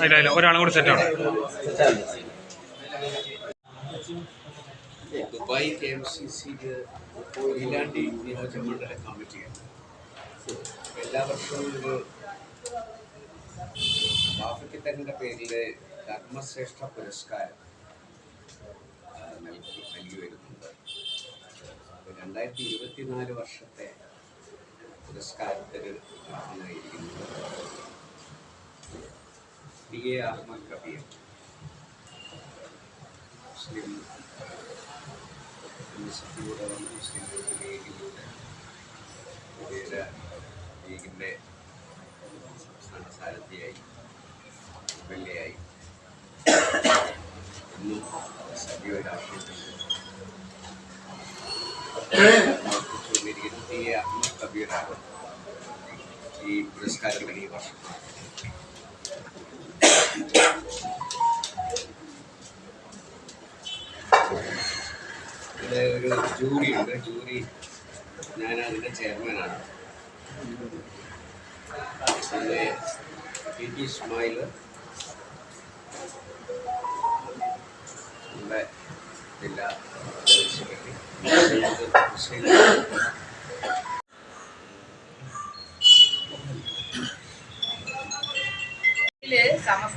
ഇല്ല ഇല്ല ഒരാളും കൂടി സെറ്റാണ് ദുബായ് കെ എം സി സിക്ക് കൊയിലാണ്ടി നിയോജകമണ്ഡല കമ്മിറ്റിയാണ് എല്ലാ വർഷവും ഒരു ബാഫക്കിത്തങ്ങളുടെ പേരിൽ ധർമ്മശ്രേഷ്ഠ പുരസ്കാരം നൽകി നൽകി വരുന്നുണ്ട്. രണ്ടായിരത്തി ഇരുപത്തിനാല് വർഷത്തെ പുരസ്കാരത്തിന് അർഹനായിരിക്കുന്നത് ഡി എ അഹമ്മദ് കബീർ മുസ്ലിം യൂണിവേഴ്സിറ്റിയുടെ വന്ന് മുസ്ലിം യൂത്ത് ലീഗിലൂടെ പുതിയ ലീഗിന്റെ സംസ്ഥാന സാരഥിയായി എം എൽ എ ആയി ഇന്നും സജീവ രാഷ്ട്രീയത്തിൽ ചൊല്ലിയിരിക്കുന്നത് ഈ അഹമ്മദ് കബീറാണ് ഈ പുരസ്കാരത്തിന് ഈ വർഷം ഇവിടെ ഒരു ജൂറി ഉണ്ട് ജൂറി ഞാൻ അതിന്റെ ചെയർമാനാണ്. പിന്നെ പി ടി ഇസ്മായിൽ നമ്മുടെ ജില്ലാ സെക്രട്ടറി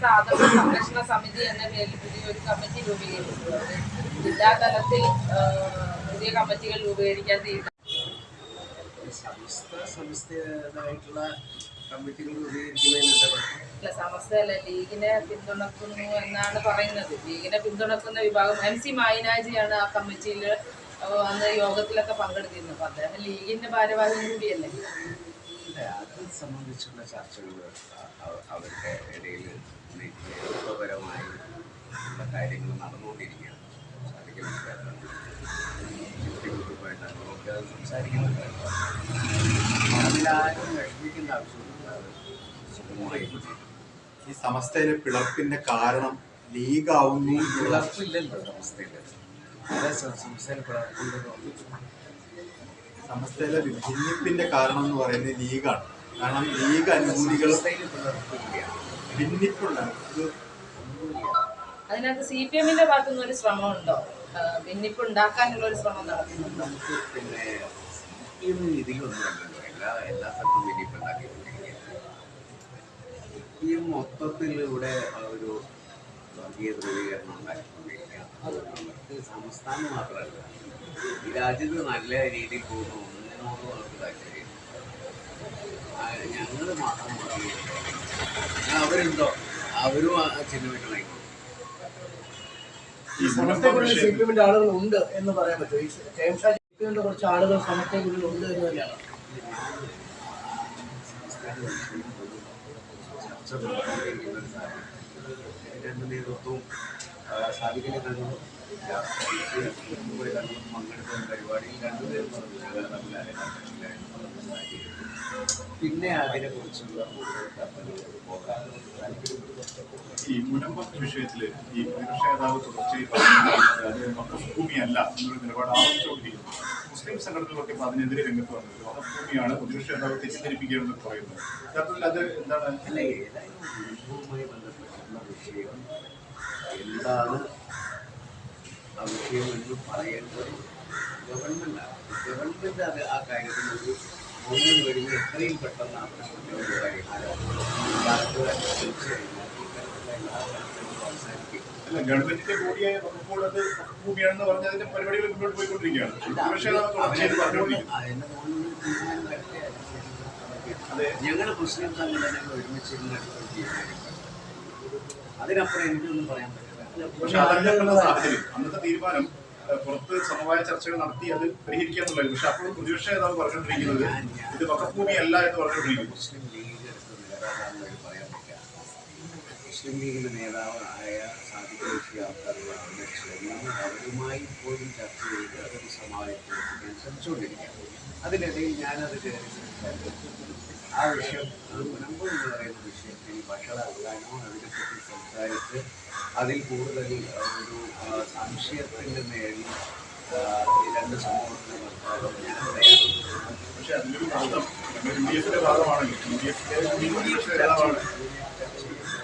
ആദർശ സംരക്ഷണ സമിതി എന്ന പേരിൽ പുതിയൊരു കമ്മിറ്റി രൂപീകരിച്ചിട്ടുണ്ട് ജില്ലാ തലത്തിൽ പുതിയ കമ്മിറ്റികൾ രൂപീകരിക്കാൻ സംസ്ഥയായിട്ടുള്ള കമ്മിറ്റികൾ സമസ്തയല്ല ലീഗിനെ പിന്തുണക്കുന്നു എന്നാണ് പറയുന്നത് ലീഗിനെ പിന്തുണക്കുന്ന വിഭാഗം എം സി മായിനാജിയാണ് ആ കമ്മിറ്റിയിൽ അന്ന് യോഗത്തിലൊക്കെ പങ്കെടുത്തിരുന്നത് അപ്പൊ അദ്ദേഹം ലീഗിന്റെ ഭാരവാഹിയും കൂടിയല്ലേ അത് സംബന്ധിച്ചുള്ള ചർച്ചകൾ അവരുടെ ഇടയിൽ നേതൃത്വപരമായി ഉള്ള കാര്യങ്ങൾ നടന്നുകൊണ്ടിരിക്കുകയാണ്. അതിലാരും ആവശ്യമില്ല ഈ സമസ്തയിലെ പിളർപ്പിന്റെ കാരണം ലീഗാവുന്നു പിളർപ്പില്ലല്ലോ അതെ സംസ്ഥാന സമസ്തയിലെ ഭിന്നിപ്പിന്റെ കാരണം എന്ന് പറയുന്നത് ലീഗാണ്. കാരണം ലീഗ് പിളർപ്പില്ല. അതിനകത്ത് സി പി എമ്മിന്റെ ഭാഗത്തുനിന്ന് ഒരു ശ്രമമുണ്ടോ? ഉണ്ടോ ഭിന്നിപ്പ് ഉണ്ടാക്കാനുള്ള ഒരു ശ്രമം പിന്നെ ഈ എല്ലാ എല്ലാ സ്ഥലത്തും ഈ മൊത്തത്തിൽ ഇവിടെ ഒരു വർഗീയ ധ്രുവീകരണം ഉണ്ടാക്കിക്കൊണ്ടിരിക്കുകയാണ് അത് നമുക്ക് സംസ്ഥാനം മാത്രമല്ല ഈ രാജ്യത്ത് നല്ല രീതിയിൽ പോകുന്ന ഒന്നിനോടും അവർക്ക് താല്പര്യം ഞങ്ങൾ മാത്രം മതി അവരുണ്ടോ? അവരും ആ ചിഹ്നമിട്ടായിക്കോളും ഈ മുനമ്പം സമസ്തക്കുള്ളിൽ സി പി എമ്മിന്റെ ആളുകൾ ഉണ്ട് എന്ന് പറയാൻ പറ്റും. ഈ കെ സി പി എമ്മിന്റെ കുറച്ച് ആളുകൾ സമസ്തക്കുള്ളിൽ ഉണ്ട് എന്ന് തന്നെയാണ്. രണ്ട് നേതൃത്വവും പോയി കണ്ടു. പങ്കെടുത്ത പരിപാടിയിൽ രണ്ടു നേതൃത്വം പിന്നെ അതിനെ കുറിച്ചുള്ള ഈ മുനമ്പം വിഷയത്തിൽ ഈ പ്രതിപക്ഷ നേതാവ് തുടർച്ചയായി പറഞ്ഞു അത് വഖഫ്ഭൂമിയല്ല എന്നൊരു നിലപാട് ആവർത്തിച്ചുകൊണ്ടിരിക്കുന്നു. മുസ്ലിം സംഘടനകളൊക്കെ ഇപ്പൊ അതിനെതിരെ രംഗത്ത് വന്നത് മതഭൂമിയാണ് പ്രതിപക്ഷ നേതാവ് തെറ്റിദ്ധരിപ്പിക്കുകയെന്ന് പറയുന്നത്. യഥാർത്ഥത്തിൽ അത് എന്താണ്? ബന്ധപ്പെട്ടുള്ള വിഷയം എന്താണ്? ആ വിഷയം എന്ന് പറയേണ്ടത് ഗവൺമെന്റാണ്. ഗവൺമെന്റ് അത് ആ കാര്യത്തിൽ ഒരു മൗനം കഴിഞ്ഞ് എത്രയും പെട്ടെന്ന് ആ പരിഹാരം ഗവൺമെന്റിന്റെ കൂടിയായ അത് പറഞ്ഞ് അതിന്റെ പരിപാടികൾ മുന്നോട്ട് പോയിക്കൊണ്ടിരിക്കുകയാണ്. ഞങ്ങൾ മുസ്ലിം സംഘടനകൾ ഒരുമിച്ചിരുന്ന് അതിനപ്പുറം എനിക്കൊന്നും പറയാൻ പറ്റില്ല. പക്ഷെ അതല്ല സാഹചര്യം. അന്നത്തെ തീരുമാനം പുറത്ത് സമവായ ചർച്ചകൾ നടത്തി അത് പരിഹരിക്കാന്നുള്ളത് പക്ഷെ അപ്പോൾ പ്രതിപക്ഷ നേതാവ് പറഞ്ഞുകൊണ്ടിരിക്കുന്നത് ഇത് വക്കഭൂമി അല്ല എന്ന് പറഞ്ഞുകൊണ്ടിരിക്കുന്നു. മുസ്ലിം ലീഗിന്റെ നേതാവായ സാദിഖ് ഷിയാബ്ദാണ് ചെന്ന് അവരുമായി പോലും ചർച്ച ചെയ്ത് അതൊരു സമാധാനത്തിലെത്തിക്കാൻ ശ്രമിച്ചുകൊണ്ടിരിക്കുക അതിനിടയിൽ ഞാനത് കയറി സംസാരിച്ചു ആ വിഷയം അത് മുനമ്പ് എന്ന് പറയുന്ന വിഷയത്തിൽ വഷളാക്കാനോ അതിനെപ്പറ്റി സംസാരിച്ച് അതിൽ കൂടുതൽ ഒരു സംശയത്തിന്റെ നേരിൽ ഈ രണ്ട് തയ്യാറാണ് പക്ഷെ അതിന്റെ ഒരു ഭാഗം യു ഡി എഫിന്റെ ഭാഗമാണെങ്കിൽ യു ഡി എഫിന്റെ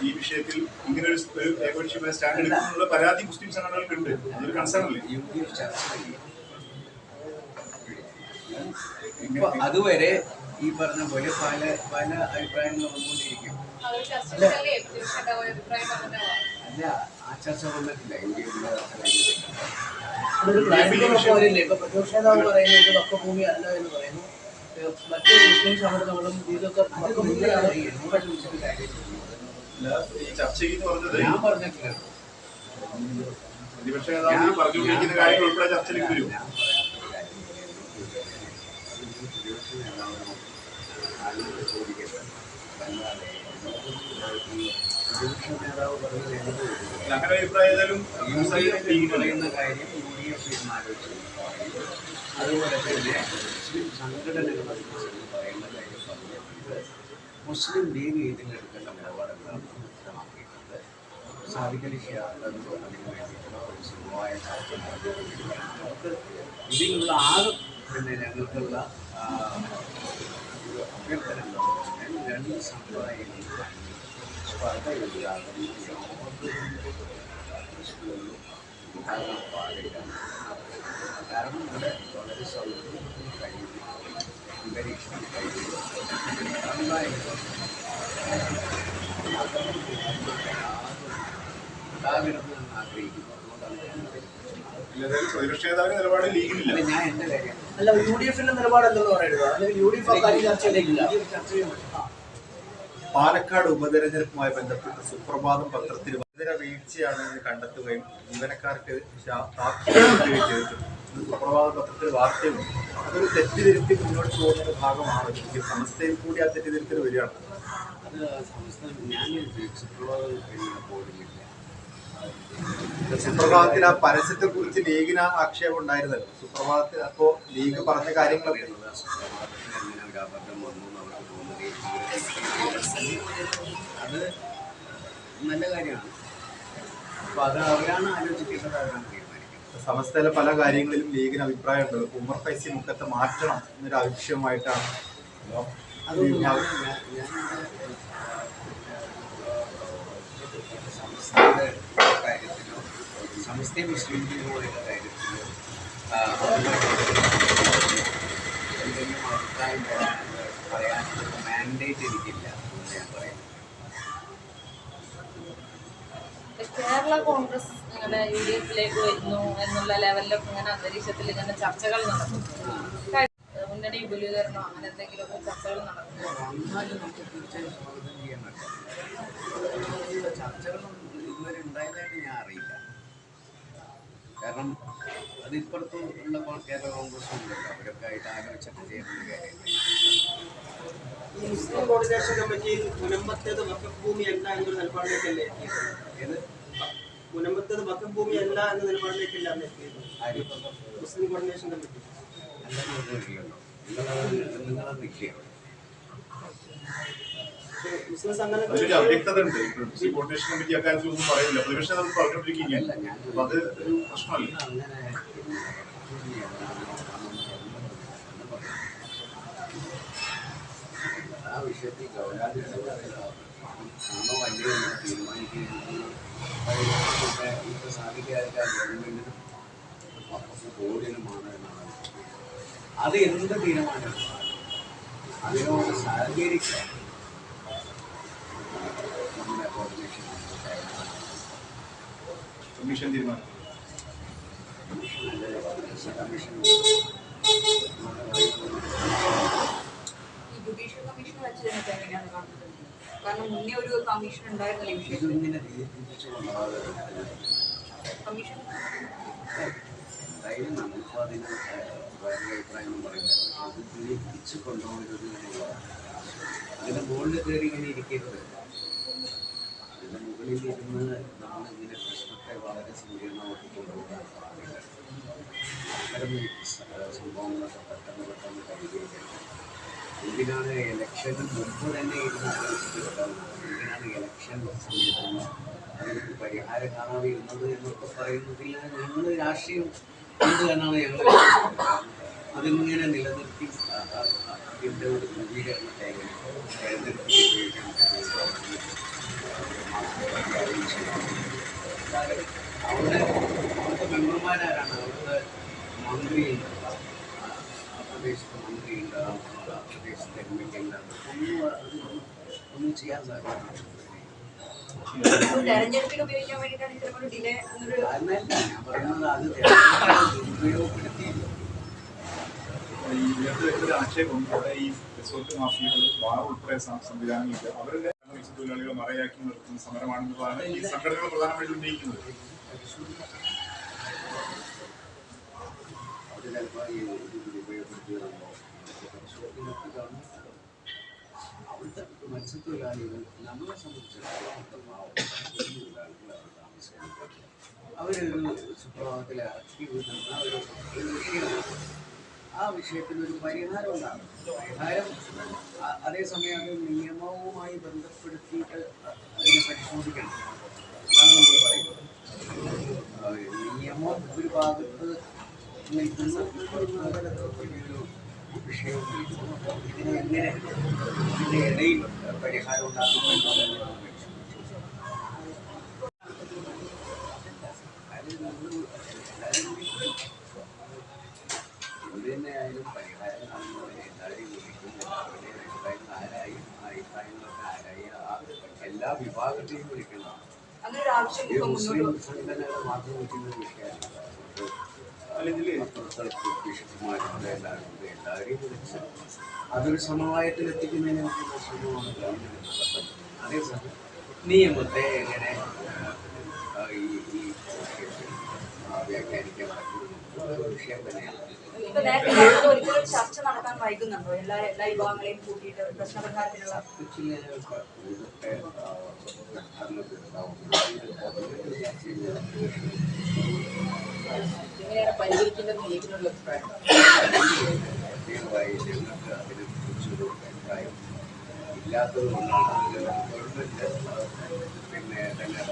ഈ വിഷയത്തിൽ ഇങ്ങനെ ഒരു ഒരു ഏകപക്ഷീയമായ സ്റ്റാൻഡ് എടുക്കുന്നുള്ള പരാതി മുസ്ലിം സംഘടനകൾക്കുണ്ട് അതൊരു കൺസേൺ അല്ലേ? അതുവരെ ഈ പറഞ്ഞ പോലെ പല പല അഭിപ്രായങ്ങൾ വന്നുകൊണ്ടിരിക്കും. പറഞ്ഞോ അല്ല? ആ ചർച്ച വന്നിട്ടില്ല ചർച്ചയിൽ പറഞ്ഞത് ഞാൻ പറഞ്ഞിട്ടില്ല. പ്രതിപക്ഷ നേതാവ് പറഞ്ഞുകൊണ്ടിരിക്കുന്ന കാര്യങ്ങൾ ഉൾപ്പെടെ ചർച്ചയിലേക്ക് വരും. ഞാൻ പറയാത്തൊരു കാര്യം അതിന് പ്രതിപക്ഷ നേതാവിനോട് ആളുകൾ ചോദിക്കട്ടെ അല്ലാതെ നേതാവ് പറയുന്നത് എന്ത്? അല്ല, അങ്ങനെ അഭിപ്രായം ഏതായാലും യു ഡി എഫ് ഈ പറയുന്ന കാര്യം യു ഡി എഫ് തീരുമാനിച്ചു അതുപോലെ തന്നെ മുസ്ലിം സംഘടനകൾ എന്ന് പറയുന്ന കാര്യം പറഞ്ഞിട്ടുണ്ട്. മുസ്ലിം ലീഗ് ഇതിനെടുക്കേണ്ട നിലപാടുകൾ വ്യക്തമാക്കിയിട്ടുണ്ട്. സാധിക്കലി അതിന് വേണ്ടിയിട്ടുള്ള ഒരു സുഖമായ ചർച്ച നടത്തിക്കൊണ്ടിരിക്കുകയാണ്. നമുക്ക് ഇതിനുള്ള ആകെ പിന്നെ ഞങ്ങൾക്കുള്ള എന്താണെന്ന് വെച്ചാൽ രണ്ട് കാരണം നിലപാട് ലീഗിലില്ല. ഞാൻ എന്റെ കാര്യം അല്ല യു ഡി എഫിന്റെ നിലപാടെന്തെന്ന് പറയുന്നത് അല്ലെങ്കിൽ യു ഡി എഫ് ചർച്ചയിലേക്കില്ല പാലക്കാട് ഉപതെരഞ്ഞെടുപ്പുമായി ബന്ധപ്പെട്ട് സുപ്രഭാതം പത്രത്തിൽ വനിതര വീഴ്ചയാണ് എന്ന് കണ്ടെത്തുകയും ജീവനക്കാർക്ക് നൽകുകയും ചെയ്തിട്ടുണ്ട്. സുപ്രഭാത പത്രത്തിൽ വാർത്തയുണ്ട്. അതൊരു തെറ്റിതിരുത്തി മുന്നോട്ട് പോകുന്ന ഒരു ഭാഗമാണ്. ഈ സമസ്തയിൽ കൂടി ആ തെറ്റിതിരുത്തിൽ വരികയാണ്. അത് സംസ്ഥാനം ഞാൻ സുപ്രഭാതം കഴിഞ്ഞ പോലുമില്ല സുപ്രഭാതത്തിൽ ആ പരസ്യത്തെ കുറിച്ച് ലീഗിന് ആക്ഷേപം ഉണ്ടായിരുന്നല്ലോ. സുപ്രഭാതത്തിൽ അപ്പോ ലീഗ് പറഞ്ഞ കാര്യങ്ങളൊക്കെ അത് നല്ല കാര്യമാണ്. അപ്പൊ അത് അവരാണ് ആലോചിക്കേണ്ടത് അവരാണ് സമസ്തയിലെ പല കാര്യങ്ങളിലും ലീഗിന് അഭിപ്രായമുണ്ട് ഉമർ ഫൈസി മുഖത്തെ മാറ്റണം എന്നൊരു ആവശ്യമായിട്ടാണ്. ഞാൻ സംസ്ഥ മുസ്ലിം എന്തെങ്കിലും അഭിപ്രായം മാൻഡേറ്റ് എനിക്കില്ല ഞാൻ പറയുന്നു കേരള കോൺഗ്രസ് ഇങ്ങനെ യു ഡി എഫിലേക്ക് വരുന്നു എന്നുള്ള ലെവലിലൊക്കെ ഇങ്ങനെ അന്തരീക്ഷത്തിൽ ഇങ്ങനെ ചർച്ചകൾ നടക്കുന്നു. മുന്നണി വിപുലീകരണോ അങ്ങനെ എന്തെങ്കിലുമൊക്കെ ചർച്ചകൾ നടക്കുന്നു. ചർച്ചകളൊന്നും ഇതുവരെ ഉണ്ടായതായിട്ട് ഞാൻ അറിയില്ല. കാരണം അത് ഇപ്പുറത്തും ഉള്ള കേരള കോൺഗ്രസ് ഉണ്ടല്ലോ അവരൊക്കെ ആയിട്ട് ആലോചിച്ചിട്ട് ചെയ്യുന്ന കാര്യമില്ല ഈ മുസ്ലിം കോർഡിനേഷൻ കമ്മിറ്റി മുനമ്പത്തേത് അല്ല എന്നൊരു നിലപാടിലേക്കല്ലേ എത്തിയത്? ഏത്? മുനമ്പത്തേത് വക്കഫ് ഭൂമി അല്ല എന്ന നിലപാടിലേക്കല്ല അന്ന് മുസ്ലിം കോർഡിനേഷൻ കമ്മിറ്റി നിങ്ങളത് നിങ്ങളത് നിൽക്കുക കോർഡിനേഷൻ കമ്മിറ്റി അക്കാര്യത്തിൽ ഒന്നും പ്രതിപക്ഷ പറഞ്ഞുകൊണ്ടിരിക്കുകയാണ്. അപ്പൊ അത് ഒരു പ്രശ്നമല്ല. ആ വിഷയത്തിൽ ഗൗരാതിയുടെ ആണോ അല്ലയോ എന്ന് തീരുമാനിക്കുന്നത് ഇപ്പൊ സാധിക്കാതെ ഗവൺമെന്റിനും ബോർഡിനുമാണ് എന്നാണ്. അത് എന്ത് തീരുമാനമാണ് അതിനോട് സഹകരിക്കാൻ നമ്മുടെ കോർഡിനേഷൻ കമ്മീഷൻ തീരുമാനം. ഈ ജുഡീഷ്യൽ കമ്മീഷൻ എങ്ങനെയാണ് കാണുന്നത്? കാരണം മുന്നേ ഒരു കമ്മീഷൻ ഉണ്ടായിരുന്നല്ലോ വിഷയത്തിൽ. കമ്മീഷൻ എന്തായാലും നമുക്കും അതിന് വേറെ അഭിപ്രായം പറയുന്നത് അത് തിരിച്ചു കൊണ്ടുപോകരുത് എന്നുള്ളതാണ് അതിന്റെ മുകളിൽ കയറി ഇങ്ങനെ ഇരിക്കരുത്. മുകളിൽ ഇരുന്ന് നമ്മളിങ്ങനെ പ്രശ്നത്തെ വളരെ സങ്കീർണമാക്കി കൊണ്ടുപോകാൻ പാടില്ല അത്തരം സംഭവങ്ങളൊക്കെ പെട്ടെന്ന് പെട്ടെന്ന് പരിഹരിക്കണം. എന്തിനാണ് ഇലക്ഷന് മുമ്പ് തന്നെ ആലോചിച്ചിട്ടുണ്ടാവുന്നത് എന്തിനാണ് ഇലക്ഷൻ സമയത്താണ് അതിനൊരു പരിഹാരം കാണാതിരുന്നത് എന്നൊക്കെ പറയുന്നതിൽ ഞങ്ങൾ രാഷ്ട്രീയം ഉണ്ട് എന്നാണ് ഞങ്ങൾ അതിങ്ങനെ നിലനിർത്തി അതിന്റെ ഒരു നവീകരണത്തെ നിലനിർത്തി ഉപയോഗിക്കാൻ പറ്റുന്ന അവിടെ അവിടുത്തെ മെമ്പർമാരാരാണ്. അവിടുത്തെ മന്ത്രിയുണ്ട്. ആ പ്രദേശത്തെ മന്ത്രിയുണ്ട്. ആ പ്രദേശത്തെ എം എൽ എ ഉണ്ട്. ഒന്നും ഒന്നും ചെയ്യാൻ സാധിക്കും അതല്ല ഞാൻ പറയുന്നത് അത് ഇതിനകത്ത് ഒരു ആക്ഷേപം ഇവിടെ ഈ റിസോർട്ട് മാഫിയകൾ ബാർ ഉൾപ്പെടെ സം- സംവിധാനങ്ങളില്ല അവരുടെ മത്സ്യത്തൊഴിലാളികളെ മറയാക്കി നിർത്തുന്ന സമരമാണെന്നുള്ളതാണ് ഈ സംഘടനകൾ പ്രധാനമായിട്ടും ഉന്നയിക്കുന്നത്. അവിടുത്തെ മത്സ്യത്തൊഴിലാളികൾ നമ്മളെ സംബന്ധിച്ചിടത്തോളം അവരൊരു സുപ്രഭാതത്തിൽ ഇറക്കി ഒരു ആ വിഷയത്തിന് ഒരു പരിഹാരം ഉണ്ടാകും അതേസമയം അത് നിയമവുമായി ബന്ധപ്പെടുത്തിയിട്ട് അതിനെ പരിശോധിക്കണം. നമ്മൾ പറയുന്നത്. നിയമം ഒരു ഭാഗത്ത് നിൽക്കുന്ന. വലിയൊരു വിഷയവും നിൽക്കുന്നു. ഇതിനെ എങ്ങനെ ഇതിന്റെ ഇടയിൽ പരിഹാരം ഉണ്ടാക്കും എന്നുള്ളത് നമ്മൾ പരിശോധിച്ചു. അത് നമ്മൾ എല്ലാവരും എന്ത് തന്നെയായാലും പരിഹാരം കാണുന്നതിന് എല്ലാവരെയും വിളിക്കും എല്ലാവരുടെയും അഭിപ്രായങ്ങൾ ആരായി ആ അഭിപ്രായങ്ങളൊക്കെ ആരായി ആ എല്ലാ വിഭാഗത്തെയും വിളിക്കണം അങ്ങനെ ഒരു ആവശ്യം ഈ മുസ്ലിം സംഘടനകൾ മാത്രം ഒരു വിഷയമല്ല മറ്റുള്ള ബിഷപ്പുമാരുണ്ട് എല്ലാവരും ഉണ്ട് എല്ലാവരെയും വിളിച്ച് അതൊരു സമവായത്തിൽ എത്തിക്കുന്നതിന് വേണ്ടിയുള്ള ശ്രമമാണ്. ഗവൺമെന്റ് നിയമത്തെ എങ്ങനെ ഈ വിഷയത്തിൽ വ്യാഖ്യാനിക്കാൻ പറ്റും? വിഷയം തന്നെയാണ് എങ്ങനെയാണ് പരിഹരിക്കേണ്ടത് ലീഗിനുള്ള അഭിപ്രായം പ്രത്യേകമായി ഞങ്ങൾക്ക് അതിനെക്കുറിച്ചൊരു അഭിപ്രായം ഇല്ലാത്തത് കൊണ്ടാണ് അതിൽ ഗവൺമെന്റ് പിന്നെ തന്നെ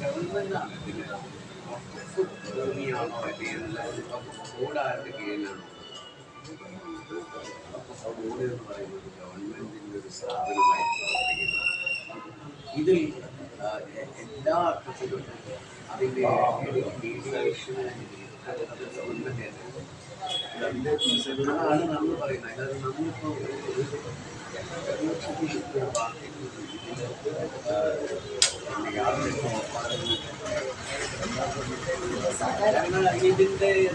ഗവൺമെന്റാണ് ഇതിന് ഭൂമിയാണോ അല്ലെങ്കിൽ ആരുടെ കീഴിലാണോ ബോർഡ് എന്ന് പറയുന്നത് ഗവൺമെന്റിന്റെ ഒരു സ്ഥാപനമായി പ്രവർത്തിക്കുന്നു ഇതിൽ എല്ലാ അർത്ഥത്തിലും അതിന്റെ അത് ഗവൺമെന്റ് അതാണ് നമ്മൾ പറയുന്നത് അല്ലാതെ നമ്മളിപ്പോ ഇതിൽ, ആ,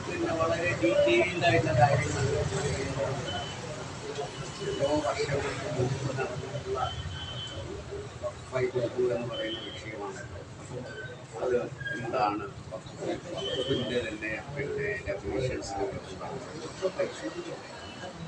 പിന്നെ വളരെ ഡീറ്റെയിൽഡ് ആയിട്ടുള്ള കാര്യങ്ങൾ ഓരോ വർഷങ്ങൾക്ക് മുമ്പ് നടന്നിട്ടുള്ള വൈദ്യുതി എന്ന് പറയുന്ന വിഷയമാണ് അത് എന്താണ് വകുപ്പിന്റെ തന്നെ പിന്നെ ഡെഫിനിഷൻസ്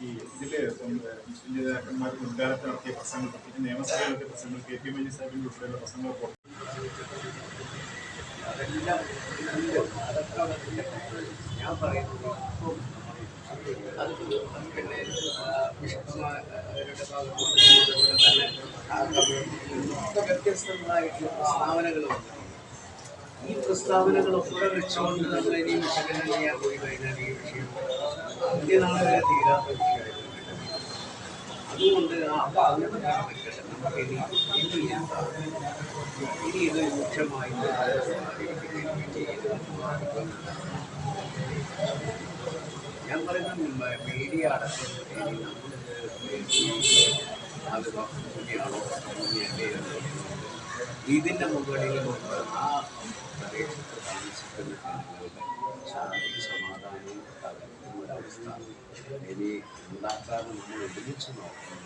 ഈ ഇതിൽ മുസ്ലിം നേതാക്കന്മാർ മുൻകാലത്ത് നടത്തിയ പ്രസംഗം പ്രത്യേകിച്ച് നിയമസഭയിലൊക്കെ പ്രസംഗങ്ങൾ കെ പി മജി സാഹിബിന്റെ ഉൾപ്പെടെയുള്ള പ്രസംഗങ്ങൾ അതെല്ലാം ഞാൻ പറയുന്നത് അത് പിന്നെ ബിഷപ്പുമാരുടെ ഭാഗത്തുനിന്ന് തന്നെ വ്യത്യസ്തങ്ങളായിട്ടുള്ള പ്രസ്താവനകളുണ്ട് ഈ പ്രസ്താവനകളൊക്കെ വെച്ചുകൊണ്ട് നമ്മൾ ഇനി വിശകലനം ചെയ്യാൻ പോയി കഴിഞ്ഞാൽ ഈ വിഷയം അന്ത്യനാളെ വരെ തീരാത്ത വിഷയമായിട്ട് അതുകൊണ്ട് അപ്പൊ അങ്ങനെ നമുക്ക് ഇനി ഇനി ഇനി ഇത് ഇത് ഞാൻ പറയുന്ന മീഡിയ അടക്കം അത് ഭൂമിയാണോ ഭൂമിയല്ലേ എന്ന് ഇതിന്റെ മുകളിൽ ആ പ്രദേശത്ത് താമസിക്കുന്ന ജനങ്ങളുടെ ശാന്തി സമാധാനവും തകർക്കുന്ന ഒരവസ്ഥ. ഇനി ഉണ്ടാക്കാതെ നമ്മൾ ഒരുമിച്ച് നോക്കണം